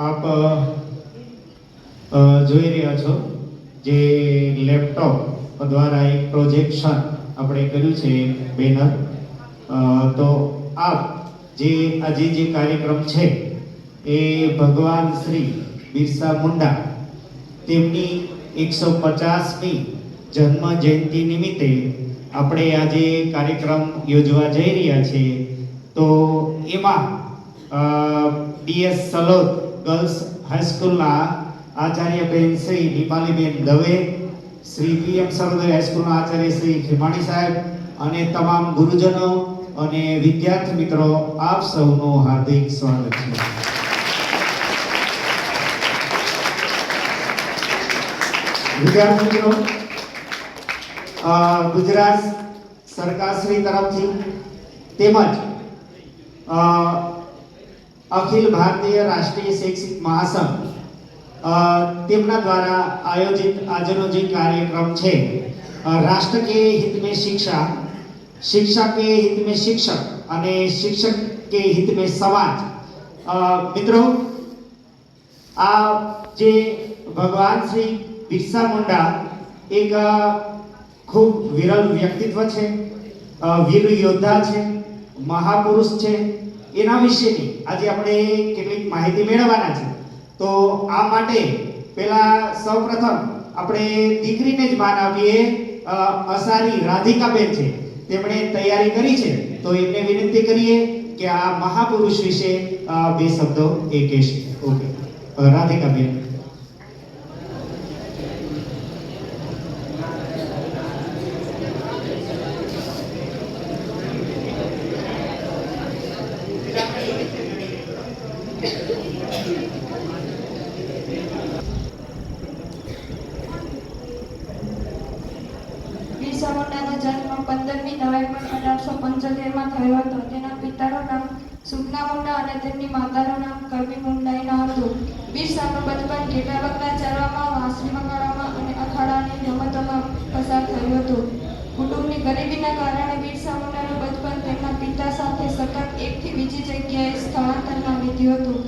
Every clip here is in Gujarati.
આપ જોઈ રહ્યા છો જે લેપટોપ દ્વારા એક પ્રોજેક્શન આપણે કર્યું છે બેનર. તો આપ જે આજે જે કાર્યક્રમ છે એ ભગવાન શ્રી બિરસા મુંડા તેમની એકસો પચાસમી જન્મ જયંતિ નિમિત્તે આપણે આજે કાર્યક્રમ યોજવા જઈ રહ્યા છીએ. તો એમાં ડીએસ સલોદ ગર્લ્સ હાઈસ્કૂલના આચાર્યબેન શ્રી દીપાલીબેન દવે, શ્રી પીએમ સરોદય હાઈસ્કૂલના આચાર્ય શ્રી ખીમાણી સાહેબ અને તમામ ગુરુજનો અને વિદ્યાર્થી મિત્રો, આપ સૌનું હાર્દિક સ્વાગત છે. વિદ્યાર્થી મિત્રો ગુજરાત સરકારશ્રી તરફથી તેમજ અખિલ ભારતીય રાષ્ટ્રીય શૈક્ષિક મહાસંઘ તેમના દ્વારા આયોજિત આજનો જે કાર્યક્રમ છે રાષ્ટ્ર કે હિત મેં શિક્ષા, શિક્ષક કે હિત મેં શિક્ષક અને શિક્ષક કે હિત મેં સમાજ મિત્રો, આ જે ભગવાન શ્રી બિરસા મુંડા એક ખૂબ વિરલ વ્યક્તિત્વ છે વીર યોદ્ધા છે, મહાપુરુષ છે, એના વિશેની આજે આપણે કેટલીક માહિતી મેળવવાના છે. તો આ માટે પહેલા સૌપ્રથમ આપણે દીકરીને જ માન આપીએ અસારી રાધિકાબેન છે. તેમણે તૈયારી કરી છે. તો એમને વિનંતી કરીએ કે આ મહાપુરુષ વિશે બે શબ્દો એ કહેશે. ઓકે. રાધિકાબેન બિરસા મુંડાનો જન્મ પંદરમી નવેમ્બર અઢારસો પંચોતેરમાં થયો હતો. તેના પિતાનું નામ સુખના મુંડા અને તેમની માતાનું નામ કરમી મુંડાઈના હતું. બિરસાનું બચપન ઘેટા બકરા ચરવામાં વાંસળી વગાડવામાં અને અખાડાની રમતોમાં પસાર થયું હતું. કુટુંબની ગરીબીના કારણે વીર સામુંડાનું બચપન તેમના પિતા સાથે સતત એકથી બીજી જગ્યાએ સ્થળાંતરમાં વીત્યું હતું.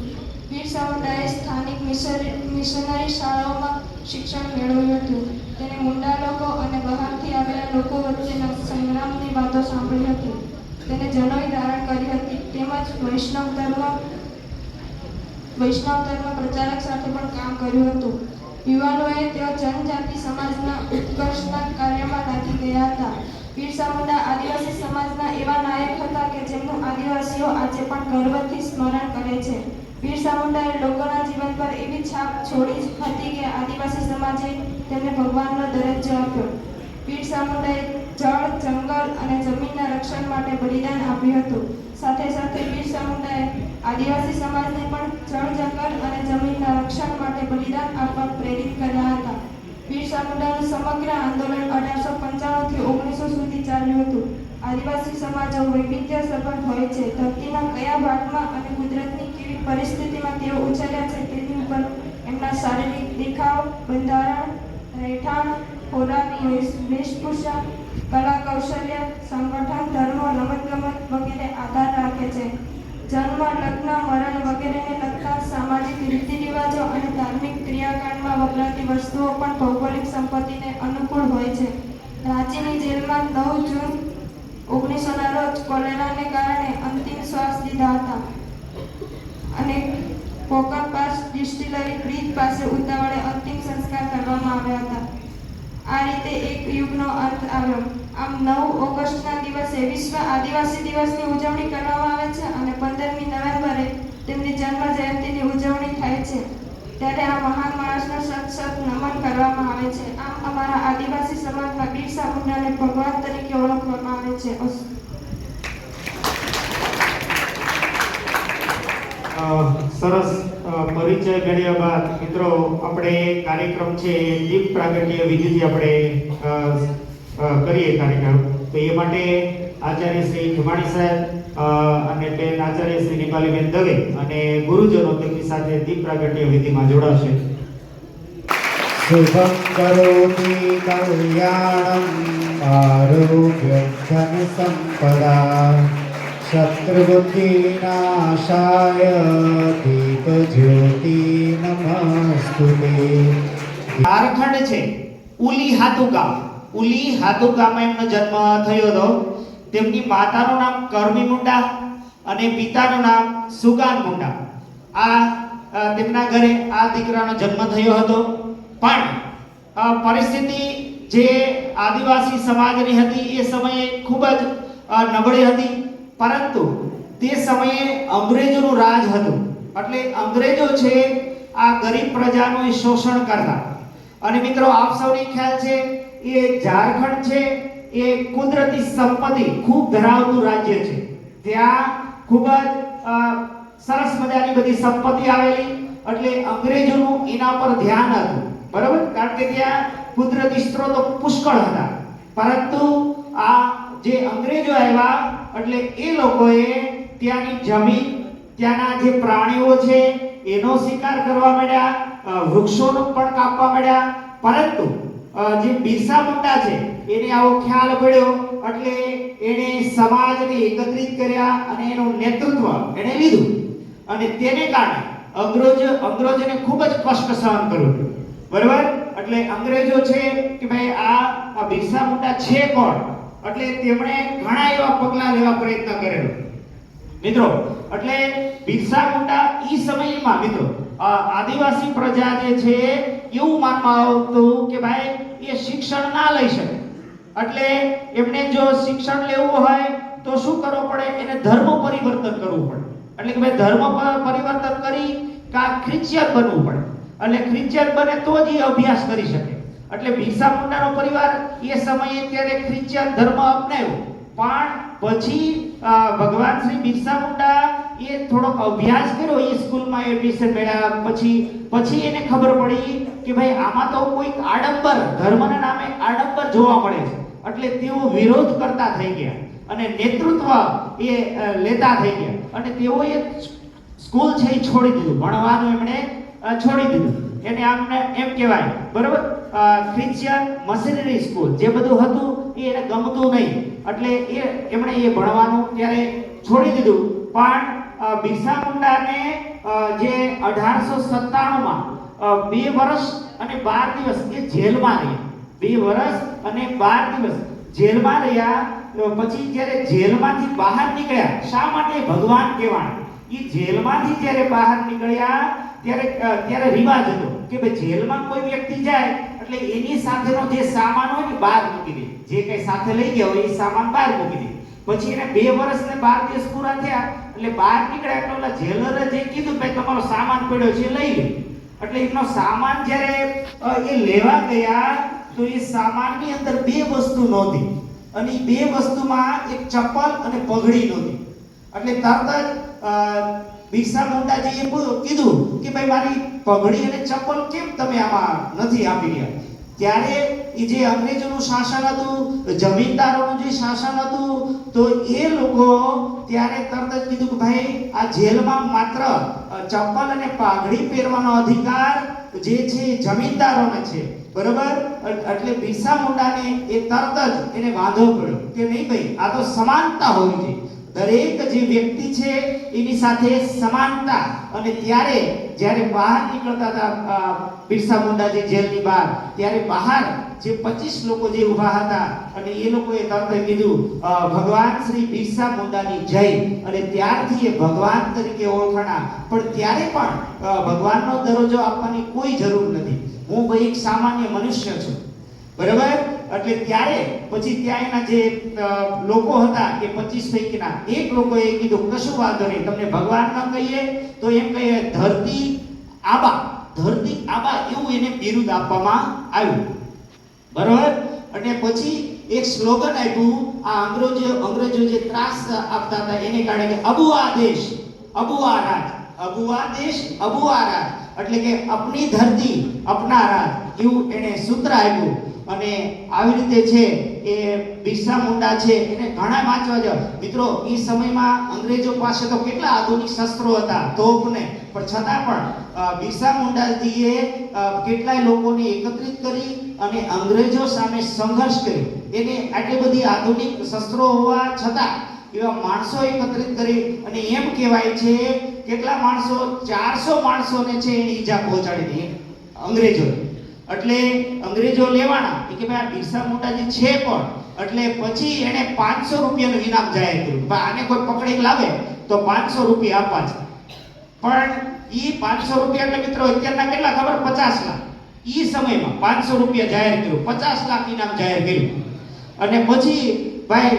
વીર સામુંડાએ સ્થાનિક મિશનરી શાળાઓમાં શિક્ષણ મેળવ્યું હતું. તેને મુંડા લોકો અને બહારથી આવેલા લોકો વચ્ચેના સંગ્રામની વાતો સાંભળી હતી. તેને જનોઈ ધારણ કરી હતી. તેમજ વૈષ્ણવ ધર્મ વૈષ્ણવ ધર્મ પ્રચારક સાથે પણ કામ કર્યું હતું. યુવાનોએ તેઓ જનજાતિ સમાજના ઉત્કર્ષના કાર્યમાં લાગી ગયા હતા. બિરસા મુંડા આદિવાસી સમાજના એવા નાયક હતા કે જેમનું આદિવાસીઓ આજે પણ ગર્વથી સ્મરણ કરે છે. બિરસા મુંડાએ લોકોના જીવન પર એવી છાપ છોડી હતી કે આદિવાસી સમાજે તેમને ભગવાનનો દરજ્જો આપ્યો. પીઠ મુંડાએ જળ, જંગલ અને જમીનના રક્ષણ માટે બલિદાન આપ્યું હતું. સાથે સાથે પીઠ મુંડાએ આદિવાસી સમાજને પણ જળ, જંગલ અને જમીનના રક્ષણ માટે બલિદાન આપવા પ્રેરિત કર્યા હતા. પીર સમુદાયનું સમગ્ર આંદોલન અઢારસો પંચાણુંથી ઓગણીસો સુધી ચાલ્યું હતું. આદિવાસી સમાજો વૈવિધ્યસભર હોય છે. ધરતીના કયા ભાગમાં અને કુદરતની કેવી પરિસ્થિતિમાં તેઓ ઉછર્યા છે તેની ઉપર એમના શારીરિક દેખાવ, બંધારણ રહેઠાણ ખોરાક વેશભૂષા કલા કૌશલ્ય, સંગઠન, ધર્મ રમતગમત વગેરે આધાર રાખે છે. જન્મ, લગ્ન, મરણ વગેરેને લગતા સામાજિક રીતિરિવાજો અને ધાર્મિક ક્રિયાકાંડમાં વપરાતી વસ્તુઓ પણ ભૌગોલિક સંપત્તિને અનુકૂળ હોય છે. રાંચીની જેલમાં નવ જૂન ઓગણીસોના રોજ કોલેરાને કારણે અંતિમ શ્વાસ લીધા હતા. અને કોકર પાસ ડિસ્ટિલરી બ્રિજ પાસે ઉતાવળે અંતિમ સંસ્કાર કરવામાં આવ્યા હતા. આ રીતે એક યુગનો અંત આવ્યો. આમ નવ ઓગસ્ટના દિવસે વિશ્વ આદિવાસી દિવસની ઉજવણી કરવામાં આવે છે અને પંદરમી નવેમ્બરે તેમની જન્મ જયંતિની ઉજવણી થાય છે. ત્યારે આ મહાન માણસનો સત નમન કરવામાં આવે છે. આમ અમારા આદિવાસી સમાજમાં બિરસા મુંડાને ભગવાન તરીકે ઓળખવામાં આવે છે. સરસ. પરિચય કર્યા બાદ, મિત્રો, આપણે કાર્યક્રમ છે દીપ પ્રાગટ્ય વિધિથી આપણે કરીએ કાર્યક્રમ. તો એ માટે આચાર્ય શ્રી ખુમાણી સાહેબ અને બેન આચાર્ય શ્રી નિપાલીબેન દવે અને ગુરુજનો તેમની સાથે દીપ પ્રાગટ્ય વિધિમાં જોડાશે. શુભમ કરોતિ કલ્યાણમ આરોગ્ય ધન સંપદા શત્રુબુદ્ધિવિનાશાય દીપજ્યોતિ નમસ્તુતે ઝારખંડ છે, ઉલી હાતુકા ઉલી હાતુકામાં એમનો જન્મ થયો હતો. તેમની માતાનું નામ કર્મી મુંડા અને પિતાનું નામ સુગાન મુંડા. આ તેમના ઘરે આ દીકરાનો જન્મ થયો હતો. પણ પરિસ્થિતિ જે આદિવાસી સમાજની હતી એ સમયે ખૂબ જ નબળી હતી. પરંતુ તે સમયે અંગ્રેજોનું રાજ હતું. એટલે અંગ્રેજો છે આ ગરીબ પ્રજાનું શોષણ કરતા અને મિત્રો, આપ સૌને ખ્યાલ છે, એ ઝારખંડ છે, એ કુદરતી સંપત્તિ ખૂબ ધરાવતું રાજ્ય છે. ત્યાં ખૂબ જ સરસ મજાની બધી સંપત્તિ આવેલી, એટલે અંગ્રેજોનું એના પર ધ્યાન હતું. બરાબર? કારણ કે ત્યાં કુદરતી સ્ત્રોતો પુષ્કળ હતા. પરંતુ આ જે અંગ્રેજો આવ્યા એટલે એ લોકોએ ત્યાંની જમીન, ત્યાંના જે પ્રાણીઓ છે, એનો શિકાર કરવા માંડ્યા વૃક્ષોનું પણ કાપવા માંડ્યા. પરંતુ જે બિરસા મુંડા છે, એને આવો ખ્યાલ પડ્યો, એટલે એણે સમાજને એકત્રિત કર્યા અને એનું નેતૃત્વ એણે લીધું. અને તેને કારણે અંગ્રેજ, અંગ્રેજોને ખૂબ જ કષ્ટ સહન કરવું પડ્યું. બરાબર? એટલે અંગ્રેજો છે કે ભાઈ આ બિરસા મુંડા છે કોણ? એટલે તેમણે ઘણા એવા પગલાં લેવા પ્રયત્ન કરેલો. મિત્રો, એટલે બિરસા મુંડા ઈ સમયમાં, મિત્રો આદિવાસી પ્રજા જે છે, એવું માનવામાં આવતું કે ભાઈ, એ શિક્ષણ ના લઈ શકે. એટલે એમને જો શિક્ષણ લેવું હોય, તો શું કરવું પડે? એને ધર્મ પરિવર્તન કરવું પડે. એટલે કે ભાઈ, ધર્મ પરિવર્તન કરી કા ખ્રિશ્ચિયન બનવું પડે. એટલે ખ્રિશ્ચિયન બને તો જ એ અભ્યાસ કરી શકે. એટલે બિરસા મુંડાનો પરિવાર એ સમયે ત્યારે ખ્રિશ્ચિયન ધર્મ અપનાવ્યો. પણ પછી ભગવાન શ્રી બિરસા મુંડા એ થોડોક અભ્યાસ કર્યો એ સ્કૂલમાં એડમિશન મેળવ્યા પછી પછી એને ખબર પડી કે ભાઈ, આમાં તો કોઈક આડંબર, ધર્મના નામે આડંબર જોવા મળે છે. એટલે તેઓ વિરોધ કરતા થઈ ગયા અને નેતૃત્વ એ લેતા થઈ ગયા. અને તેઓએ સ્કૂલ છે એ છોડી દીધું. ભણવાનું એમણે છોડી દીધું. એને આમને એમ કહેવાય, બરોબર? ક્રિશ્ચિયન મશીનરી સ્કૂલ જે બધું હતું, એ એને ગમતું નહીં. એટલે એ, એમણે એ ભણવાનું ત્યારે છોડી દીધું. પણ બિરસા મુંડાને જે અઢારસો સત્તાણુંમાં બે વર્ષ અને બાર દિવસ એ જેલમાં રહ્યા. બે વર્ષ અને બાર દિવસ જેલમાં રહ્યા. પછી જ્યારે જેલમાંથી બહાર નીકળ્યા, શા માટે ભગવાન કહેવાય? એ જેલમાંથી જ્યારે બહાર નીકળ્યા, ત્યારે ત્યારે રિવાજ હતો કે ભાઈ જેલમાં કોઈ વ્યક્તિ જાય એટલે એની સાથેનો જે સામાન હોય ને બહાર મૂકી દે. જે કઈ સાથે લઈ ગયા હોય એ સામાન બહાર મૂકી દે. પછી એને બે વર્ષ ને બાર દિવસ પૂરા થયા, એટલે બહાર નીકળ્યા એટલે ઓલા જેલરે જે કીધું ભાઈ તમારો સામાન પડ્યો છે લઈ લે. એટલે એમનો સામાન જ્યારે એ લેવા ગયા, તો એ સામાનની અંદર બે વસ્તુ નહોતી. અને બે વસ્તુમાં એક ચપ્પલ અને પગડી નહોતી. એટલે તરત જ બિરસા મુંડાજીએ કીધું કે ભાઈ મારી પગડી અને ચપ્પલ કેમ તમે આમાં નથી આપી રહ્યા? ત્યારે એ જે અંગ્રેજોનું શાસન હતું, જમીનદારોનું જે શાસન હતું, તો એ લોકો ત્યારે તરત જ કીધું કે ભાઈ, આ જેલમાં માત્ર ચપ્પલ અને પાઘડી પહેરવાનો અધિકાર જે છે જમીનદારોને છે. બરોબર? એટલે બિરસા મુંડાને એ તરત જ એને વાંધો પડ્યો. કે નહીં ભાઈ, આ તો સમાનતા હોવી જોઈએ. દરેક જે વ્યક્તિ છે, એની સાથે સમાનતા. અને ત્યારે જ્યારે બહાર નીકળતા હતા બિરસા મુંડાજી જેલની બહાર, ત્યારે બહાર જે 25 લોકો જે ઊભા હતા, અને એ લોકોએ તરત કીધું ભગવાન શ્રી બિરસા મુંડાની જય. અને ત્યારથી એ ભગવાન તરીકે ઓળખાણા. પણ ત્યારે પણ ભગવાનનો દરજ્જો આપવાની કોઈ જરૂર નથી. હું ભાઈ એક સામાન્ય મનુષ્ય છું. બરાબર? એટલે ત્યારે, પછી ત્યાં એના જે લોકો હતા એ 25 પૈકીના, એક લોકોએ કીધું, કશું વાંધો નહીં, તમને ભગવાન ન કહીએ, તો એમ કહીએ, ધરતી આબા ધરતી આબા એવું એને બિરુદ આપવામાં આવ્યું. બરાબર? અને પછી એક સ્લોગન આપ્યું, આ અંગ્રેજો અંગ્રેજો જે ત્રાસ આપતા હતા, એને કારણે કે આ દેશ, અબુ આ રાજ આ દેશ, અબુ આ રાજ. એટલે કે, અપની ધરતી, અપના રાજ. એવું એને સૂત્ર આપ્યું. અને આવી રીતે છે એ બિરસા મુંડા છે, એને ઘણા વાંચવા જાવ મિત્રો, એ સમયમાં અંગ્રેજો પાસે તો કેટલા આધુનિક શસ્ત્રો હતા, તોપ ને. પણ છતાં પણ બિરસા મુંડાજીએ કેટલાય લોકોને એકત્રિત કરી અને અંગ્રેજો સામે સંઘર્ષ કર્યો. એને આટલી બધી આધુનિક શસ્ત્રો હોવા છતાં એવા માણસો એકત્રિત કરી અને એમ કહેવાય છે, કેટલા માણસો, ચારસો માણસોને છે એની ઈજા પહોંચાડી હતી અંગ્રેજો એટલે અંગ્રેજો લેવાના એ કે ભાઈ આ બિરસા મુંડાજી છે પણ. એટલે પછી એણે પાંચસો રૂપિયાનું ઇનામ જાહેર કર્યું. ભાઈ, આને કોઈ પકડી લાવે તો પાંચસો રૂપિયા આપવા છે. પણ એ પાંચસો રૂપિયા એટલે મિત્રો અત્યારના કેટલા ખબર? પચાસ લાખ. એ સમયમાં પાંચસો રૂપિયા જાહેર કર્યું. પચાસ લાખ ઇનામ જાહેર કર્યું. અને પછી ભાઈ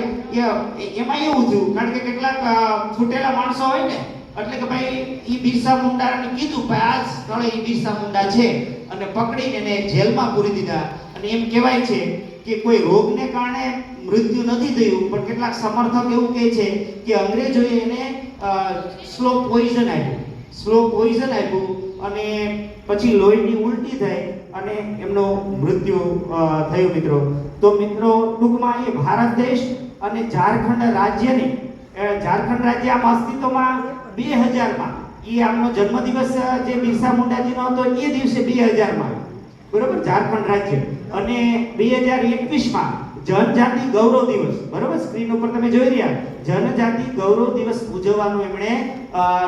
એમાં એવું થયું, કારણ કે કેટલાક ફૂટેલા માણસો હોય ને, એટલે કે ભાઈ એ બિરસા મુંડાને કીધું, ભાઈ, આ સ્થળે એ બિરસા મુંડા છે. અને પકડીને એને જેલમાં પૂરી દીધા. અને એમ કહેવાય છે કે કોઈ રોગને કારણે મૃત્યુ નથી થયું, પણ કેટલાક સમર્થક એવું કહે છે કે અંગ્રેજોએ એને સ્લો પોઈઝન આપ્યું. સ્લો પોઈઝન આપ્યું અને પછી લોહીની ઉલટી થઈ અને એમનો મૃત્યુ થયો મિત્રો. તો મિત્રો, ટૂંકમાં એ ભારત દેશ અને ઝારખંડ રાજ્યની ઝારખંડ રાજ્ય અસ્તિત્વમાં બે હજારમાં. એ આમનો જન્મદિવસ જે બિરસા મુંડાજીનો હતો, એ દિવસે બે હજારમાં બરોબર? ઝારખંડ રાજ્ય. અને બે હજાર એકવીસમાં જનજાતિ ગૌરવ દિવસ. બરોબર? સ્ક્રીન ઉપર તમે જોઈ રહ્યા. જનજાતિ ગૌરવ દિવસ ઉજવવાનું એમણે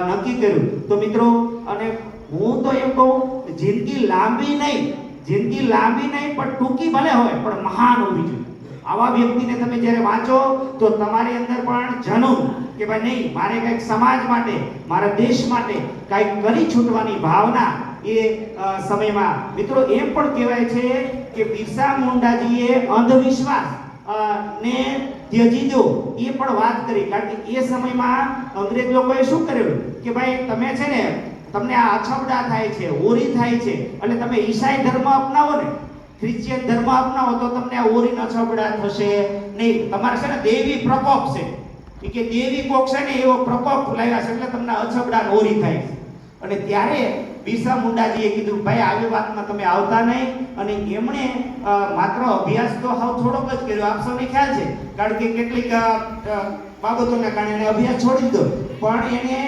નક્કી કર્યું. તો મિત્રો, અને હું તો એમ કહું, જિંદગી લાંબી નહીં. જિંદગી લાંબી નહીં, પણ ટૂંકી ભલે હોય, પણ મહાન હોવી જોઈએ. આવા વ્યક્તિને તમે જ્યારે વાંચો, તો તમારી અંદર પણ જનૂન કે ભાઈ નહીં, મારે કંઈક સમાજ માટે, મારા દેશ માટે કંઈક કરી છૂટવાની ભાવના એ સમયમાં. મિત્રો, એમ પણ કહેવાય છે કે બિરસા મુંડાજીએ અંધવિશ્વાસ ને ત્યજી દો એ પણ વાત કરી. કારણ કે એ સમયમાં અંગ્રેજ લોકોએ શું કર્યું કે ભાઈ, તમે છે ને, તમને આ અછબડા થાય છે, ઓરી થાય છે અને તમે ઈસાઈ ધર્મ અપનાવો ને ક્રિશ્ચિયન ધર્મ અપનાવો તો તમને આ ઓરી અછબડા થશે નહીં. તમારે છે ને દેવી પ્રકોપ છે. કે દેવી કોક છે ને, એવો પ્રકોપ લાવ્યા છે એટલે તમને અછબડા ઓરી થાય છે. અને ત્યારે બિરસા મુંડાજીએ કીધું, ભાઈ, આવી વાતમાં તમે આવતા નહીં. અને એમણે માત્ર અભ્યાસ તો હાવ થોડોક જ કર્યો. આપ સૌને ખ્યાલ છે? કારણ કે કેટલીક બાબતોના કારણે એણે અભ્યાસ છોડી દીધો. પણ એણે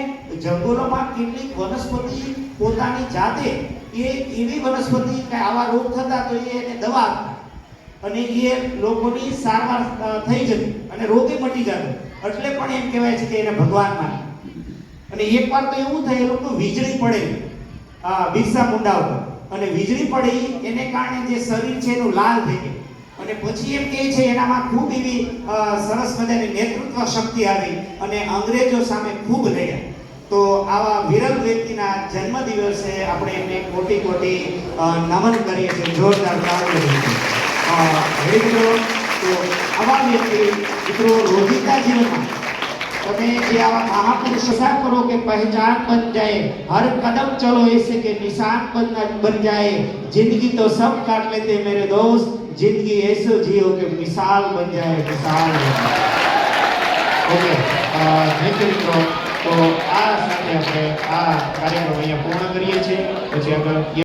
જંગલોમાં કેટલીક વનસ્પતિ પોતાની જાતે, એ એવી વનસ્પતિ કે આવા રોગ થતા તો એ એને દવા અને એ લોકોની સારવાર થઈ જતી અને રોગે મટી જતો. એટલે પણ એમ કહેવાય છે કે એને ભગવાન માને અને એકવાર તો એવું થાય, એ લોકો વીજળી પડેલી આ બિરસા મુંડા ઉપર. અને વીજળી પડી એને કારણે જે શરીર છે એનું લાલ થઈ ગયું. અને પછી એમ કહે છે, એનામાં ખૂબ એવી સરસ મજાની નેતૃત્વ શક્તિ આવી અને અંગ્રેજો સામે ખૂબ લડ્યા. તો આવા વિરલ વ્યક્તિના જન્મ દિવસે આપણે એમને કોટી કોટી નમન કરીએ છીએ. જોરદાર તો જવાબીએ છીએ મિત્રો કે પહેચાન બન જાય, હર બન જિંદગી તો સબ કાટ લેતે મેરે દોસ્ત, જિંદગી એસો જીઓ કે મિસાલ બન જાય, મિસાલ ઓકે થેન્ક તો આ સાથે આપણે આ કાર્યક્રમ અહીંયા પૂર્ણ કરીએ છીએ. પછી આગળ